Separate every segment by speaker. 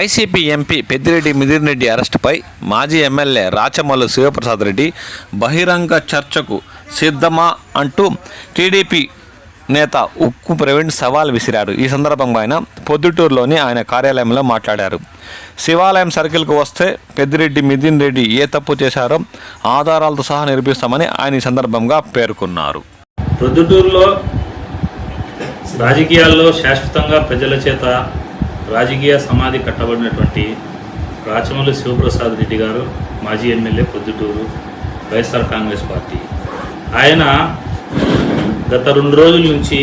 Speaker 1: YCP MP Peddireddy మిదిరిరెడ్డి రెడ్డి అరెస్టుపై మాజీ ఎమ్మెల్యే రాచమల్లు శివప్రసాద్ రెడ్డి బహిరంగ చర్చకు సిద్ధమా అంటూ టీడీపీ నేత ఉక్కు ప్రవీణ్ సవాల్ విసిరారు. ఈ సందర్భంగా ఆయన పొద్దుటూరులోని ఆయన కార్యాలయంలో మాట్లాడారు. శివాలయం సర్కిల్కు వస్తే పెద్దిరెడ్డి మిథిన్ రెడ్డి ఏ తప్పు చేశారో ఆధారాలతో సహా నిరూపిస్తామని ఆయన ఈ సందర్భంగా పేర్కొన్నారు.
Speaker 2: ప్రొద్దుటూరులో రాజకీయాల్లో శాశ్వతంగా ప్రజల చేత రాజకీయ సమాధి కట్టబడినటువంటి రాచమల్లి శివప్రసాద్ రెడ్డి గారు మాజీ MLA Proddatur YSR Congress party. ఆయన గత రెండు రోజుల నుంచి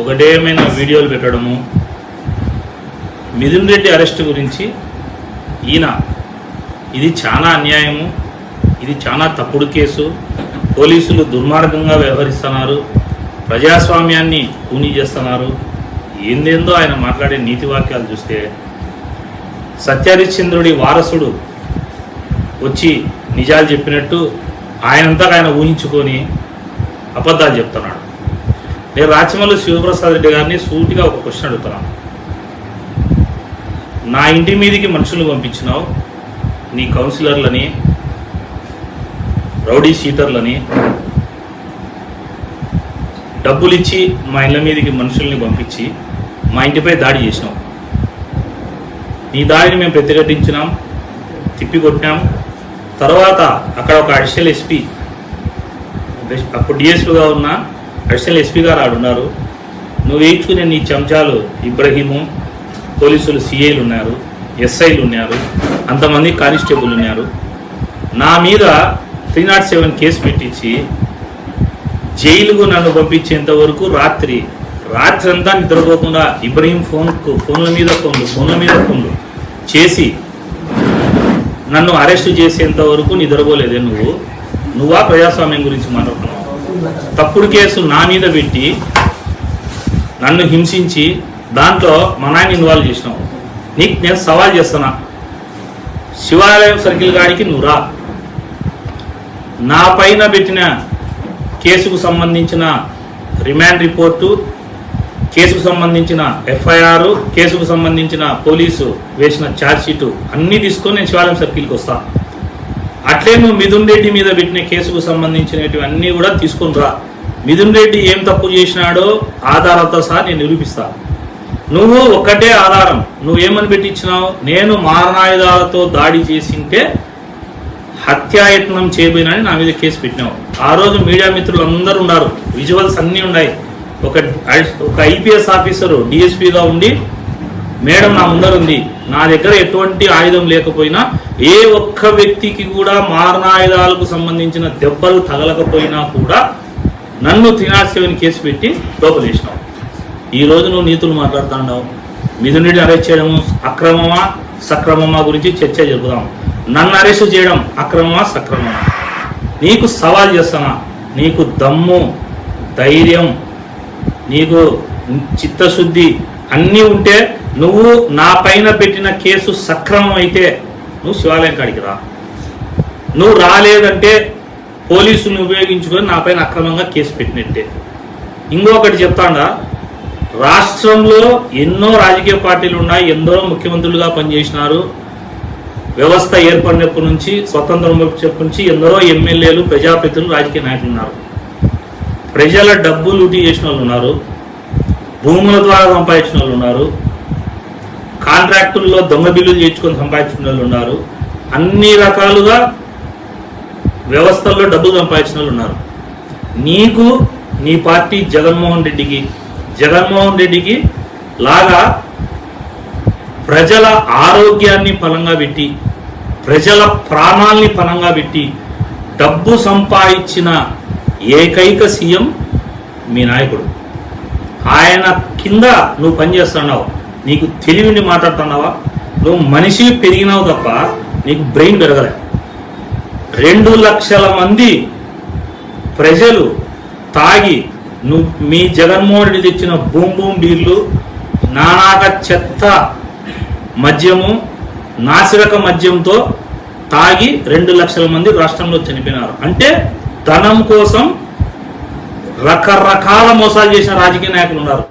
Speaker 2: ఒకటేమైనా వీడియోలు పెట్టడము మిథున్ రెడ్డి అరెస్ట్ గురించి ఈయన ఇది చాలా అన్యాయము ఇది చాలా తప్పుడు కేసు పోలీసులు దుర్మార్గంగా వ్యవహరిస్తున్నారు ప్రజాస్వామ్యాన్ని కూనీ చేస్తున్నారు ఏందేందో ఆయన మాట్లాడే నీతి వాక్యాలు చూస్తే సత్యహరిశ్చంద్రుడి వారసుడు వచ్చి నిజాలు చెప్పినట్టు ఆయనంతా ఆయన ఊహించుకొని అబద్ధాలు చెప్తున్నాడు. నేను రాచమల్లి శివప్రసాద్ రెడ్డి గారిని సూటిగా ఒక క్వశ్చన్ అడుగుతున్నాను. నా ఇంటి మీదకి మనుషులు పంపించినావు నీ కౌన్సిలర్లని రౌడీ షీటర్లని డబ్బులు ఇచ్చి మా ఇళ్ళ మీదకి మనుషుల్ని పంపించి మా ఇంటిపై దాడి చేసినాం. నీ దాడిని మేము ప్రతిఘటించినాం తిప్పికొట్టినాం. తర్వాత అక్కడ ఒక అడిషనల్ ఎస్పీ అప్పుడు డిఎస్పీగా ఉన్న అడిషనల్ ఎస్పీ గారు ఆడున్నారు నువ్వు వేయించుకునే నీ చెంచాలు ఇబ్రహీము పోలీసులు సిఐలు ఉన్నారు ఎస్ఐలు ఉన్నారు అంతమంది కానిస్టేబుల్ ఉన్నారు. నా మీద త్రీ నాట్ సెవెన్ కేసు పెట్టించి జైలుకు నన్ను పంపించేంత వరకు రాత్రి రాత్రి అంతా నిద్రపోకుండా ఇబ్రహీం ఫోన్కు ఫోన్ల మీద ఫోన్లు ఫోన్ల మీద ఫోన్లు చేసి నన్ను అరెస్ట్ చేసేంత వరకు నిద్రపోలేదే నువ్వు. నువ్వా ప్రజాస్వామ్యం గురించి మాట్లాడుతున్నావు? తప్పుడు కేసు నా మీద పెట్టి నన్ను హింసించి దాంట్లో మా నాయన ఇన్వాల్వ్ చేసినావు. నీకు నేను సవాల్ చేస్తున్నా. శివాలయం సర్కిల్ గాడికి నువ్వు రా. నా పైన పెట్టిన కేసుకు సంబంధించిన రిమాండ్ రిపోర్టు కేసుకు సంబంధించిన ఎఫ్ఐఆర్ కేసుకు సంబంధించిన పోలీసు వేసిన ఛార్జ్షీటు అన్నీ తీసుకొని నేను శివాలయం సర్కిల్కి వస్తా. అట్లే నువ్వు మిథున్ రెడ్డి మీద పెట్టిన కేసుకు సంబంధించినవి అన్నీ కూడా తీసుకొని రా. మిథున్ రెడ్డి ఏం తప్పు చేసినాడో ఆధారాలతో సహా నేను నిరూపిస్తా. నువ్వు ఒక్కటే ఆధారం. నువ్వేమని పెట్టించినావు? నేను మారణాయుధాలతో దాడి చేసింటే హత్యాయత్నం చేయబోయినని నా మీద కేసు పెట్టినావు. ఆ రోజు మీడియా మిత్రులు అందరూ ఉన్నారు. విజువల్స్ అన్నీ ఉన్నాయి. ఒక ఒక ఐపీఎస్ ఆఫీసరు డిఎస్పీగా ఉండి మేడం నా ముందర ఉంది నా దగ్గర ఎటువంటి ఆయుధం లేకపోయినా ఏ ఒక్క వ్యక్తికి కూడా మారణాయుధాలకు సంబంధించిన దెబ్బలు తగలకపోయినా కూడా నన్ను త్రీ కేసు పెట్టి లోపలేసినావు ఈ రోజు నువ్వు నీతులు మాట్లాడుతున్నావు మిథునుడిని అరెస్ట్ చేయడం అక్రమమా సక్రమమా గురించి చర్చ జరుపుదాం. నన్ను అరెస్ట్ చేయడం అక్రమమా సక్రమమా? నీకు సవాల్ చేస్తానా? నీకు దమ్ము ధైర్యం నీకు చిత్తశుద్ధి అన్నీ ఉంటే నువ్వు నా పైన పెట్టిన కేసు సక్రమం అయితే నువ్వు శివాలయం కాడికి రా. నువ్వు రాలేదంటే పోలీసుని ఉపయోగించుకొని నా పైన అక్రమంగా కేసు పెట్టినట్టే. ఇంకొకటి చెప్తాడా రాష్ట్రంలో ఎన్నో రాజకీయ పార్టీలు ఉన్నాయి ఎందరో ముఖ్యమంత్రులుగా పనిచేసినారు. వ్యవస్థ ఏర్పడినప్పటి నుంచి స్వతంత్రం చెప్పు నుంచి ఎందరో ఎమ్మెల్యేలు ప్రజాప్రతినిధులు రాజకీయ నాయకులు ఉన్నారు. ప్రజల డబ్బు లూటీ చేసిన వాళ్ళు ఉన్నారు. భూముల ద్వారా సంపాదించిన వాళ్ళు ఉన్నారు. కాంట్రాక్టుల్లో దొంగ బిల్లులు చేర్చుకొని సంపాదించిన వాళ్ళు ఉన్నారు. అన్ని రకాలుగా వ్యవస్థల్లో డబ్బులు సంపాదించిన వాళ్ళు ఉన్నారు. నీకు నీ పార్టీ జగన్మోహన్ రెడ్డికి జగన్మోహన్ రెడ్డికి లాగా ప్రజల ఆరోగ్యాన్ని పలంగా పెట్టి ప్రజల ప్రాణాల్ని పలంగా పెట్టి డబ్బు సంపాదించిన ఏకైక సీఎం మీ నాయకుడు. ఆయన కింద నువ్వు పనిచేస్తున్నావు నీకు తెలివిని మాట్లాడుతున్నావా? నువ్వు మనిషి పెరిగినావు తప్ప నీకు బ్రెయిన్ పెరగలే. రెండు లక్షల మంది ప్రజలు తాగి నువ్వు మీ జగన్మోహన్ రెడ్డి తెచ్చిన బూమ్ బూమ్ బీర్లు నానాక చెత్త మద్యము నాసిరక మద్యంతో తాగి రెండు లక్షల మంది రాష్ట్రంలో చనిపోయినారు. అంటే ధనం కోసం రకరకాల మోసాలు చేసిన రాజకీయ నాయకులు ఉన్నారు.